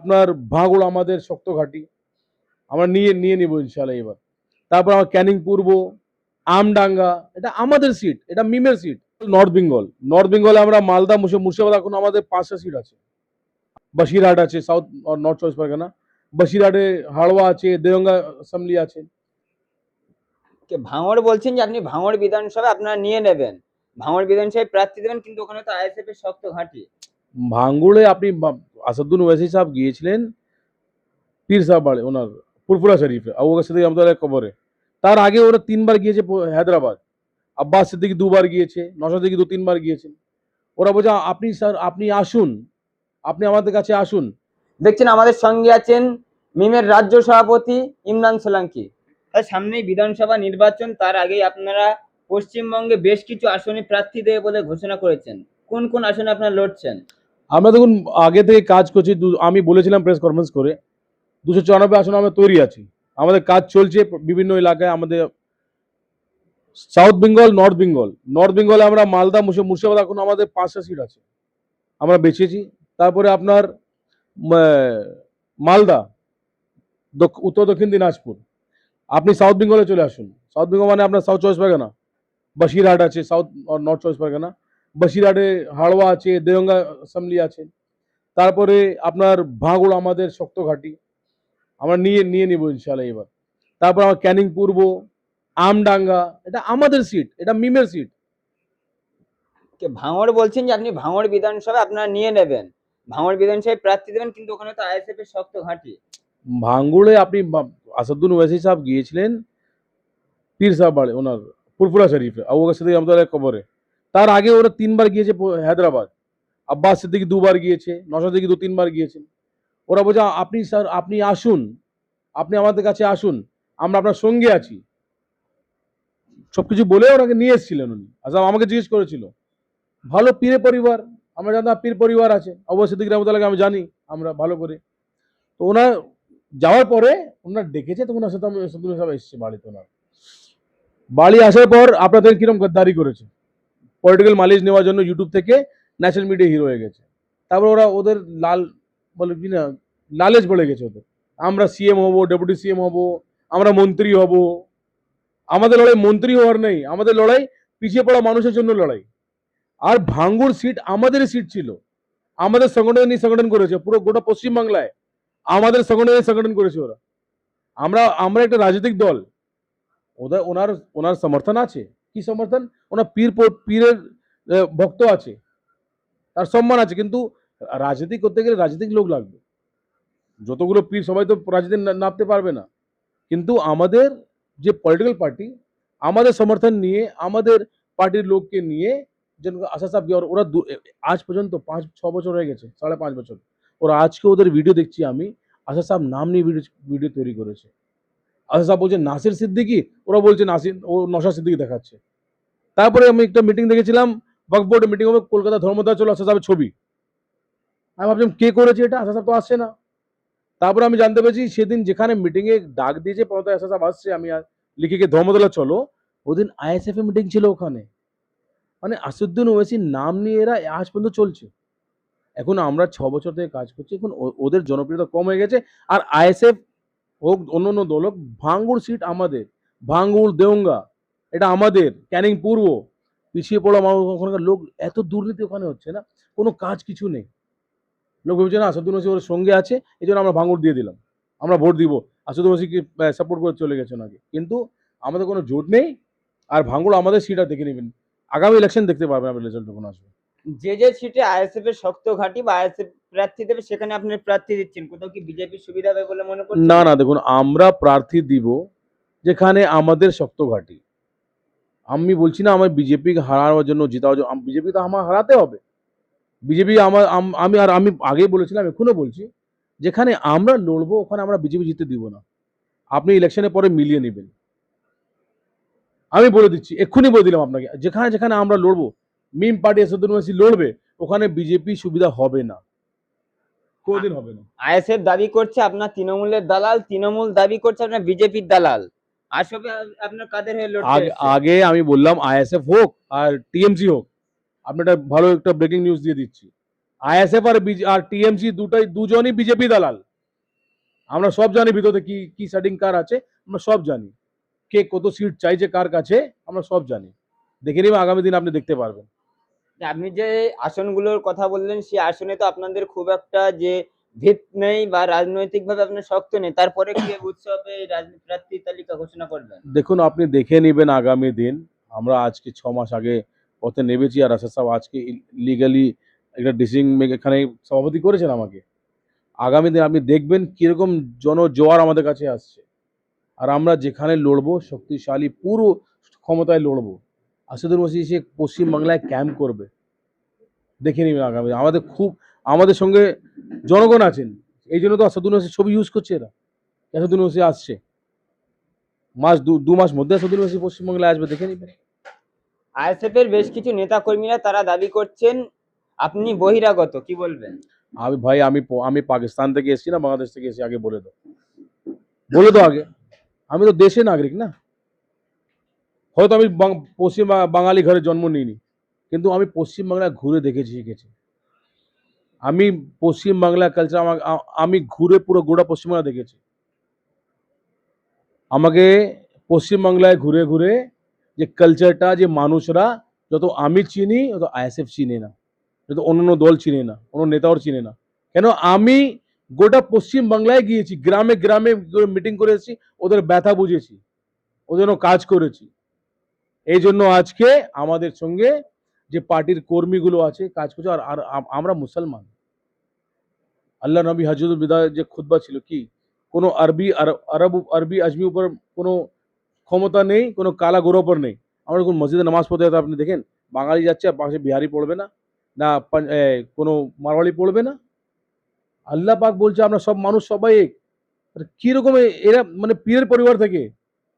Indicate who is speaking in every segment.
Speaker 1: আপনার ভাঙড় আমাদের শক্ত ঘাঁটি। আমরা নিয়ে নিয়ে নিব ইনশাল্লাহ এবার। তারপর আমার ক্যানিং পূর্ব আমডাঙ্গা এটা আমাদের সিট এটা মিমের সিট নর্থ বেঙ্গল নর্থ বেঙ্গলে আমরা মালদা মুর্শি- মুর্শিদাবাদ এখন আমাদের পাঁচটা সিট আছে। বসিরহাট আছে সাউথ নর্থ চব্বিশ পরগনা বসিরহাটে হাড়ওয়া আছে দেওঙ্গা অ্যাসেম্বলি আছে।
Speaker 2: ভাঙড় বলছেন যে আপনি ভাঙড় বিধানসভা আপনারা নিয়ে নেবেন। ভাঙড় বিধানসভায় প্রার্থী দেবেন কিন্তু ওখানে তো আইএসএফ এর শক্ত ঘাঁটি।
Speaker 1: ভাঙ্গুড়ে আপনি আসাদুদ্দিন ওয়াইসি সাহেব গিয়েছিলেন পীর সাহেব বাড়ি ওনার ফুরফুরা শরীফে আবু বকর সিদ্দিক রহমতুল্লাহ কবরে। তার আগে ওরা তিনবার গিয়েছে হায়দ্রাবাদ। আব্বাস সিদ্দিকি দুবার গিয়েছে নশা সিদ্দিকি দু তিনবার গিয়েছেন ওরা বলছে আপনি স্যার আপনি আসুন আপনি আমাদের কাছে আসুন।
Speaker 2: দেখছেন আমাদের সঙ্গে আছেন মিমের রাজ্য সভাপতি ইমরান সোলাঙ্কি। তার সামনেই বিধানসভা নির্বাচন তার আগেই আপনারা পশ্চিমবঙ্গে বেশ কিছু আসনে প্রার্থী দেবে বলে ঘোষণা করেছেন। কোন কোন আসনে আপনারা লড়ছেন?
Speaker 1: আমরা দেখুন, আগে থেকে কাজ করছি আমি বলেছিলাম প্রেস কনফারেন্স করে, দুশো চুরানব্বই আসনে আমরা তৈরি আছি। আমাদের কাজ চলছে বিভিন্ন এলাকায়, আমাদের south Bengal north Bengal north বেঙ্গলে আমরা মালদা মুর্শি- মুর্শিদাবাদ এখন আমাদের পাঁচটা সিট আছে। আমরা বেছেছি। তারপরে আপনার মালদা উত্তর, দক্ষিণ দিনাজপুর। আপনি সাউথ বেঙ্গলে চলে আসুন। সাউথ বেঙ্গল মানে আপনার সাউথ চব্বিশ পরগনা বসিরহাট আছে সাউথ নর্থ চব্বিশ পরগনা বসিরহাটে হাড়োয়া আছে দেওঙ্গা অ্যাসেম্বলি আছে। তারপরে আপনার ভাঙড় আমাদের শক্ত ঘাঁটি। আমরা নিয়ে নিয়ে নিব ইনশাল্লাহ এবার। তারপর আমার ক্যানিং পূর্ব আমডাঙ্গা এটা আমাদের সিট এটা মিমের সিট
Speaker 2: কে ভাঙড় বলছেন যে আপনি ভাঙড় বিধানসভা আপনারা নিয়ে নেবেন। ভাঙড় বিধানসভায় প্রার্থী দেবেন কিন্তু ওখানে তো আইএসএফ এর শক্ত ঘাঁটি।
Speaker 1: ভাঙ্গুড়ে আপনি আসাদুদ্দিন ওয়াইসি সাহেব গিয়েছিলেন পীর সাহেব বাড়ি ওনার ফুরফুরা শরীফে আবু সিদ্দিক রহমতুল্লাহ কবরে। তার আগে ওরা তিনবার গিয়েছে হায়দ্রাবাদ। আব্বাস সিদ্দিকি দুবার গিয়েছে নশা সিদ্দিকি দু, তিনবার গিয়েছেন। ওরা বলছে, আপনি স্যার, আপনি আসুন। আপনি আমাদের কাছে আসুন। আমরা আপনার সঙ্গে আছি। সব কিছু বলে ওনাকে নিয়ে এসেছিলেন উনি। আচ্ছা আমাকে জিজ্ঞেস করেছিল, ভালো পীরে পরিবার? আমরা জানতাম পীর পরিবার আছে। আবু সিদ্দিক রহমতুল্লাহকে আমি জানি, আমরা ভালো করে। তো ওনার যাওয়ার পরে ওনার ডেকেছে, তখন সাথে সদুল সাহেব এসছে বাড়িতে ওনার। বাড়ি আসার পর আপনাদের কিরম গদ্দারি করেছে? পলিটিক্যাল মাইলেজ নেওয়ার জন্য ইউটিউব থেকে ন্যাশনাল মিডিয়া হিরো হয়ে গেছে। তারপর ওরা ওদের লাল বলে কি না লালেজ বেড়ে গেছে ওদের। আমরা সিএম হব ডেপুটি সিএম হব, আমরা মন্ত্রী হব। আমাদের লড়াই মন্ত্রী হওয়ার নেই, আমাদের লড়াই পিছিয়ে পড়া মানুষের জন্য লড়াই। আর ভাঙ্গুর সিট আমাদেরই সিট ছিল। আমাদের সংগঠন সংগঠন করেছে, পুরো গোটা পশ্চিমবাংলায় আমাদের সংগঠনে সংগঠন করেছে ওরা। আমরা আমরা একটা রাজনৈতিক দল। ওদের, ওনার ওনার সমর্থন আছে। কি সমর্থন? ওনার পীর পীরের ভক্ত আছে। তার সম্মান আছে, কিন্তু রাজনীতি করতে গেলে রাজনৈতিক লোক লাগবে। যতগুলো পীর, সবাই তো রাজনীতি নামতে পারবে না। কিন্তু আমাদের যে পলিটিক্যাল পার্টি আমাদের সমর্থন নিয়ে, আমাদের পার্টির লোককে নিয়ে, যেন আশা সাহেব ওরা আজ পর্যন্ত পাঁচ, ছ বছর হয়ে গেছে, সাড়ে পাঁচ বছর। ওরা আজকে ওদের ভিডিও দেখছি আমি, আশা সাহেব নাম নিয়ে ভিডিও ভিডিও তৈরি করেছে। আশা সাহেব বলছে নাসির সিদ্দিকি, ওরা বলছে নাসির, ও নশা সিদ্দিকি দেখাচ্ছে। তারপরে আমি একটা মিটিং দেখেছিলাম ওয়াকফ বোর্ডে মিটিং হবে, কলকাতা ধর্মদাস চলো, আশা সাহেবের ছবি। আমি ভাবছিলাম, কে করেছে এটা? আশা সাহেব তো আসছে না। তারপরে আমি জানতে পেরেছি, সেদিন যেখানে মিটিংয়ে ডাক দিয়েছে পৌঁছায় আশা সাহেব আসছে, আমি লিখে গিয়ে ধর্মতলা চলো, ওদিন আইএসএফ মিটিং ছিল ওখানে। মানে আসাদুদ্দিন ওয়েসির নাম নিয়ে এরা আজ পর্যন্ত চলছে। এখন আমরা ছ বছর থেকে কাজ করছি, এখন ওদের জনপ্রিয়তা কম হয়ে গেছে, আর আইএসএফ হোক অন্য অন্য দল হোক, ভাঙ্গুর সিট আমাদের, ভাঙ্গুর দেওঙ্গা, এটা আমাদের, ক্যানিং পূর্ব। পিছিয়ে পড়া মানুষ ওখানকার লোক এত দুর্নীতি ওখানে হচ্ছে না, কোনো কাজ কিছু নেই। লোক ভেবেছে, না, আসাদুদ্দিন ওসি ওর সঙ্গে আছে, এই জন্য আমরা ভাঙ্গুর দিয়ে দিলাম, আমরা ভোট দিব। আসাদুদ্দিন ওসিকে সাপোর্ট করে চলে গেছে ওনাকে কিন্তু আমাদের কোনো জোট নেই, আর ভাঙ্গুর আমাদের সিট আর দেখে নেবেন। আগামী ইলেকশন দেখতে পারবেন আপনি রেজাল্ট যখন আসবে।
Speaker 2: যে যে সিটে আইএসএফ এর শক্ত ঘাঁটি বা আইএসএফ প্রার্থী দেবে, সেখানে আপনি প্রার্থী দিচ্ছেন। কোথাও কি বিজেপির সুবিধা হবে বলে মনে করছেন?
Speaker 1: না না, দেখুন, আমরা প্রার্থী দিব যেখানে আমাদের শক্ত ঘাঁটি। আমি বলছি না আমার বিজেপি হারানোর জন্য জেতার জন্য বিজেপি তো আমার হারাতে হবে। বিজেপি আমার, আমি আর আমি আগেই বলেছিলাম, এখনও বলছি, যেখানে আমরা লড়বো, ওখানে আমরা বিজেপি জিতে দিব না। আপনি ইলেকশনের পরে মিলিয়ে নেবেন। আমি বলে দিচ্ছি, এক্ষুনি বলে দিলাম আপনাকে, যেখানে যেখানে আমরা লড়বো, মিম পার্টি এসদুল লড়বে, ওখানে বিজেপি সুবিধা হবে না। কোনোদিন হবে না।
Speaker 2: আইএসএফ দাবি করছে আপনার তৃণমূলের দালাল তৃণমূল দাবি করছে আপনার বিজেপির দালাল। আসলে আপনার কাদের হয়ে লড়তে
Speaker 1: আগে আমি বললাম আইএসএফ হোক আর টিএমসি হোক। আপনি একটা ভালো একটা ব্রেকিং নিউজ দিয়ে দিচ্ছি। আইএসএফ আর আর টিএমসি দুটাই দুজনই বিজেপি দালাল। আমরা সব জানি ভিতরে কি কি সেটিং কার আছে। আমরা সব জানি। কে কত সিট চাইছে কার কাছে আমরা সব জানি। দেখে নিবে আগামী দিন আপনি দেখতে পারবেন।
Speaker 2: আপনি যে আসনগুলোর কথা বললেন সেই আসনে তো আপনাদের খুব একটা যে ভিত নেই বা রাজনৈতিক ভাবে আপনার শক্ত নেই। তারপরে কি উৎসবে প্রার্থী তালিকা ঘোষণা করবেন?
Speaker 1: দেখুন, আপনি দেখে নেবেন আগামী দিন। আমরা আজকে ছ মাস আগে পথে নেমেছি আর আসার সাহেব আজকে লিগালি একটা ডিসিং এখানে সভাপতি করেছেন আমাকে। আগামী দিন আপনি দেখবেন কীরকম জনজোয়ার আমাদের কাছে আসছে। আর আমরা যেখানে লড়বো, শক্তিশালী, পুরো ক্ষমতায় লড়বো। আসাদুর মসিদ সে পশ্চিমবাংলায় ক্যাম্প করবে। দেখে নেবেন আগামী আমাদের খুব আমাদের সঙ্গে জনগণ আছেন। এই জন্য তো আসাদুল মসিদ ছবি ইউজ করছে এরা। আসাদুল মসিদ আসছে। মাস দু মাস মধ্যে আসাদুল মসিদ পশ্চিমবাংলায় আসবে দেখে নেবেন
Speaker 2: আইএসএফ এর বেশ কিছু নেতা কর্মীরা তারা দাবি করছেন আপনি বহিরাগত কি বলবেন?
Speaker 1: আমি ভাই আমি আমি পাকিস্তান থেকে এসেছি না বাংলাদেশ থেকে এসেছি আগে বলে দাও। বলে দাও আগে। আমি তো দেশের নাগরিক না। হয়তো আমি পশ্চিম বাঙালি ঘরে জন্ম নিইনি, কিন্তু আমি পশ্চিমবাংলায় ঘুরে দেখেছি, শিখেছি। আমি পশ্চিমবাংলা কালচার আমাকে আমি ঘুরে পুরো গোটা পশ্চিমবাংলা দেখেছি। আমাকে পশ্চিমবাংলায় ঘুরে ঘুরে যে কালচারটা যে মানুষরা, যত আমি চিনি, তত আইএসএফ চিনে না, যত অন্য অন্য দল চিনে না, অন্য নেতাও চিনে না। কেন? আমি গোটা পশ্চিম বাংলায় গিয়েছি, গ্রামে গ্রামে মিটিং করে এসেছি, ওদের ব্যথা বুঝেছি, ওদের কাজ করেছি। এই জন্য আজকে আমাদের সঙ্গে যে পার্টির কর্মীগুলো আছে, কাজ করছে, আর আমরা মুসলমান। আল্লাহ নবী হাজুল বিদায় যে খুতবা ছিল কি? কোনো আরবি আরব আরব আজমি উপর কোনো ক্ষমতা নেই, কোনো কালা গোড়া উপর নেই। আমরা যখন মসজিদে নামাজ পড়তে যেতে আপনি দেখেন, বাঙালি যাচ্ছে আর পাশে বিহারি পড়বে না না কোনো মারওয়াড়ি পড়বে না। আল্লাহ পাক বলছে, আমরা সব মানুষ সবাই এক। কীরকম এরা মানে পীরের পরিবার থেকে?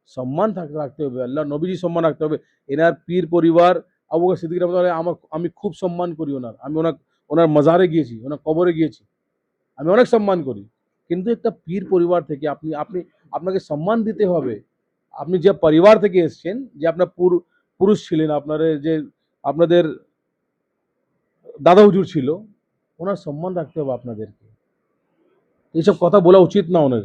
Speaker 1: সম্মান থাকতে রাখতে হবে আল্লাহ নবীজি সম্মান রাখতে হবে। এনার পীর পরিবার, আবু সিদ্দিক আমার আমি খুব সম্মান করি ওনার। আমি ওনার ওনার মাজারে গিয়েছি, ওনার কবরে গিয়েছি। আমি অনেক সম্মান করি। কিন্তু একটা পীর পরিবার থেকে আপনি আপনি, আপনাকে সম্মান দিতে হবে। আপনি যে পরিবার থেকে এসেছেন, যে আপনার পুরু- পুরুষ ছিলেন, আপনার যে, আপনাদের দাদা হুজুর ছিল, ওনার সম্মান রাখতে হবে আপনাদেরকে। এইসব কথা বলা উচিত না ওনার।